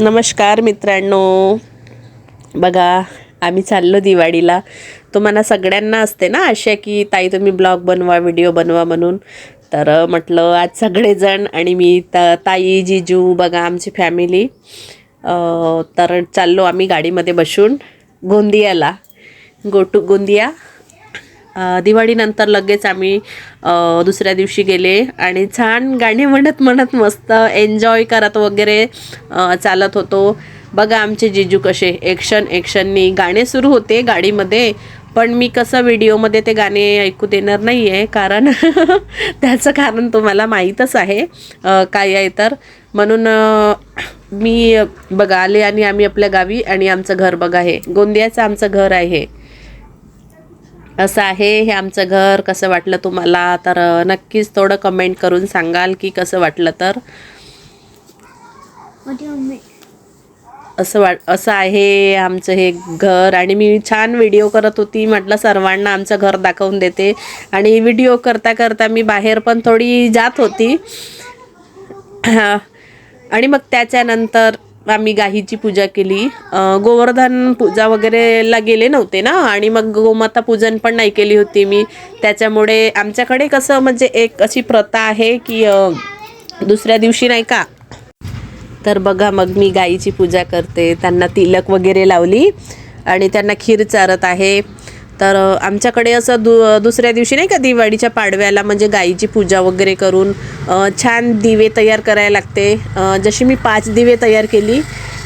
नमस्कार मित्रांनो. बघा आम्ही चाललो दिवाळीला. तुम्हाला सगळ्यांना असते ना आशा की ताई तुम्ही ब्लॉग बनवा व्हिडिओ बनवा म्हणून. तर म्हटलं आज सगळेजण आणि मी त ताई जिजू बघा आमची फॅमिली तर चाललो आम्ही गाडीमध्ये बसून गोंदियाला. Go to Gondia? दिवाळीनंतर लगेच आम्ही दुसऱ्या दिवशी गेले आणि छान गाणी म्हणत म्हणत मस्त एन्जॉय करत वगैरे चालत होतो. बघा आमचे जिजू कसे एक्शन एक्शननी गाणे सुरू होते गाडीमध्ये पण मी कसं व्हिडिओमध्ये ते गाणे ऐकू देणार नाही आहे कारण त्याचं कारण तुम्हाला माहीतच आहे. काय आहे तर म्हणून मी बघा आले आणि आम्ही आपल्या गावी आणि आमचं घर बघा हे गोंदियाचं आमचं घर आहे असं आहे हे आमचं घर कसं वाटलं तुम्हाला? तर नक्कीच थोडं कमेंट करून सांगाल की कसं वाटलं तर. असं वाट असं आहे आमचं हे घर आणि मी छान व्हिडिओ करत होती. म्हटलं सर्वांना आमचं घर दाखवून देते. आणि व्हिडिओ करता करता मी बाहेर पण थोडी जात होती. आणि मग त्याच्यानंतर आम्ही गाईची पूजा केली. गोवर्धन पूजा वगैरेला गेले नव्हते ना? आणि मग गोमाता पूजन पण नाही केली होती मी. त्याच्यामुळे आमच्याकडे कसं म्हणजे एक अशी प्रथा आहे की दुसऱ्या दिवशी नाही का? तर बघा मग मी गाईची पूजा करते. त्यांना तिलक वगैरे लावली. आणि त्यांना खीर चारत आहे. तर आमच्याकडे असं दु दुसऱ्या दिवशी नाही का दिवाळीच्या पाडव्याला म्हणजे गाईची पूजा वगैरे करून छान दिवे तयार करायला लागते. जशी मी पाच दिवे तयार केली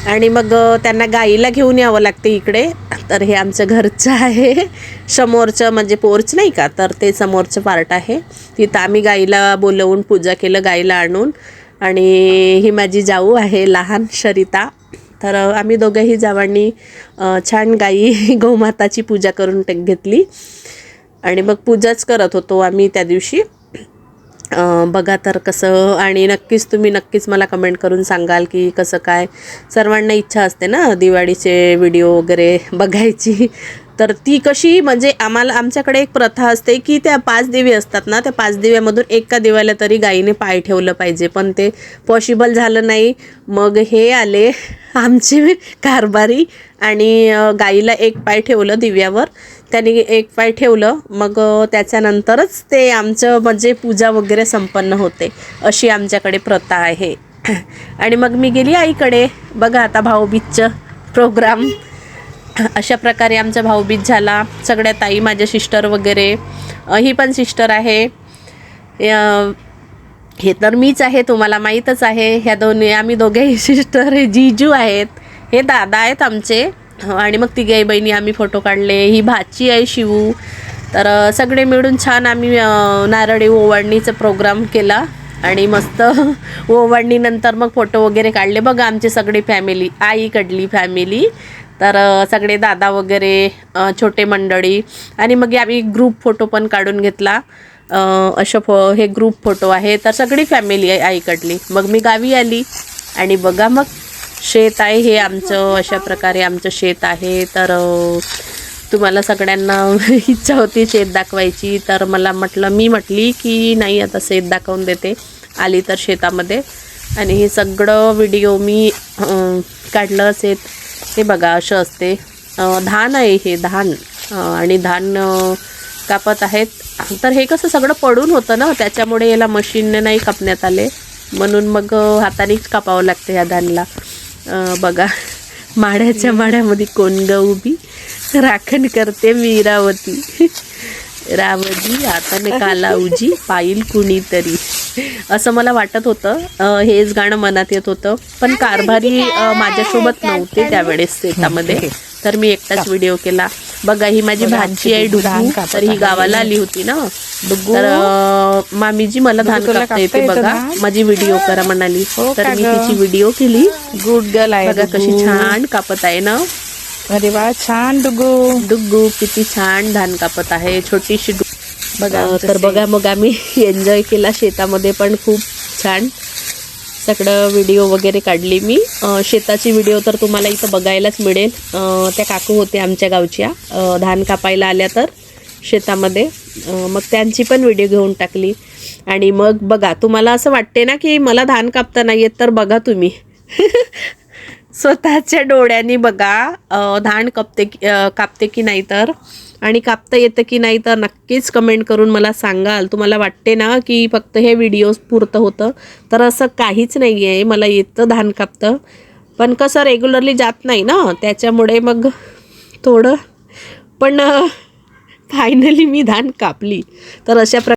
आणि मग त्यांना गाईला घेऊन यावं लागते इकडे. तर हे आमचं घरचं आहे. समोरचं म्हणजे पोर्च नाही का? तर ते समोरचं पार्ट आहे. तिथं आम्ही गाईला बोलवून पूजा केलं गाईला आणून. आणि ही माझी जाऊ आहे लहान शरिता. तर आम्ही दोघंही जावांनी छान गाई गोमाताची पूजा करून टेक घेतली. आणि मग पूजाच करत होतो आम्ही त्या दिवशी. बघा तर कसं आणि नक्कीच तुम्ही नक्कीच मला कमेंट करून सांगाल की कसं काय. सर्वांना इच्छा असते ना दिवाळीचे व्हिडिओ वगैरे बघायची. तर ती कशी म्हणजे आम्हाला आमच्याकडे एक प्रथा असते की त्या पाच देवी असतात ना त्या पाच दिव्यामधून एका दिव्याला तरी गाईने पाय ठेवलं पाहिजे. पण ते पॉसिबल झालं नाही. मग हे आले आमचे कारभारी आणि गाईला एक पाय ठेवलं दिव्यावर. त्यांनी एक पाय ठेवलं. मग त्याच्यानंतरच ते आमचं म्हणजे पूजा वगैरे संपन्न होते. अशी आमच्याकडे प्रथा आहे. आणि मग मी गेली आईकडे. बघा आता भाऊबीजचं प्रोग्राम अशा प्रकारे आमचा भाऊबीज झाला. सगळ्या ताई माझ्या सिस्टर वगैरे ही पण सिस्टर आहे. हे तर मीच आहे तुम्हाला माहीतच आहे. ह्या दोन्ही आम्ही दोघेही सिस्टर हे जीजू आहेत. हे दादा आहेत आमचे. आणि मग तिघे बहिणी आम्ही फोटो काढले. ही भाची आहे शिवू. तर सगळे मिळून छान आम्ही नारळी ओवाळणीचा प्रोग्राम केला. आणि मस्त ओवाळणीनंतर मग फोटो वगैरे काढले. बघा आमची सगळी फॅमिली आईकडली फॅमिली तर सगळे दादा वगैरे छोटे मंडळी आणि मग आम्ही ग्रुप फोटो पण काढून घेतला. अ, अशा फो हे ग्रुप फोटो आहे. तर सगळी फॅमिली आहे आईकडली. मग मी गावी आली आणि बघा मग शेत आहे हे आमचं अशा प्रकारे आमचं शेत आहे. तर तुम्हाला सगळ्यांना इच्छा होती शेत दाखवायची. तर मला म्हटलं मी म्हटली की नाही आता शेत दाखवून देते. आली तर शेतामध्ये. आणि हे सगळं व्हिडिओ मी काढलं असेल हे बघा असं असते. धान आहे हे धान. आणि धान कापत आहेत. तर हे कसं सगळं पडून होतं ना त्याच्यामुळे याला मशीनने नाही कापण्यात आले. म्हणून मग हातानेच कापावं लागतं ह्या धानला. बघा माड्याच्या माड्यामध्ये कोण उभी? राखण करते मीरावती. रावजी हाताने काला उजी पाईल कुणीतरी. असं मला वाटत होतं. हेच गाणं मनात येत होतं. पण कारभारी माझ्यासोबत नव्हते त्यावेळेस शेतामध्ये तर मी एकटाच व्हिडिओ केला. बघा ही माझी भाजी आहे डुगू. तर ही गावाला आली होती ना. तर मामीजी मला धान कापता येते बघा? माझी व्हिडिओ करा म्हणाली. हो तर का मी? तिची व्हिडिओ केली. गुड गर्ल आहे बघा कशी डुगू. छान कापत आहे ना. अरे वा छान डुगू. डुग्गू किती छान धान कापत आहे. छोटीशी बघा तर. बघा मग आम्ही एन्जॉय केला. शेतामध्ये पण खूप छान सगळं व्हिडिओ वगैरे काढली मी. शेताची व्हिडिओ तर तुम्हाला इथं बघायलाच मिळेल. त्या काकू होते आमच्या गावच्या. धान कापायला आल्या तर शेतामध्ये. मग त्यांची पण व्हिडिओ घेऊन टाकली. आणि मग बघा तुम्हाला असं वाटते ना की मला धान कापता नाही येत तर बघा तुम्ही. स्वतःच्या डोळ्यांनी बघा धान कापते की- कापते की नाही तर. आणि कापता येतं की नाही तर नक्कीच कमेंट करून मला सांगाल. तुम्हाला वाटते ना की फक्त हे व्हिडिओज पुरतं होतं? तर असं काहीच नाही आहे मला येतं धान कापतं. पण कसं रेग्युलरली जात नाही ना? त्याच्यामुळे मग थोडं. पण फायनली मी धान कापली. तर अशा प्र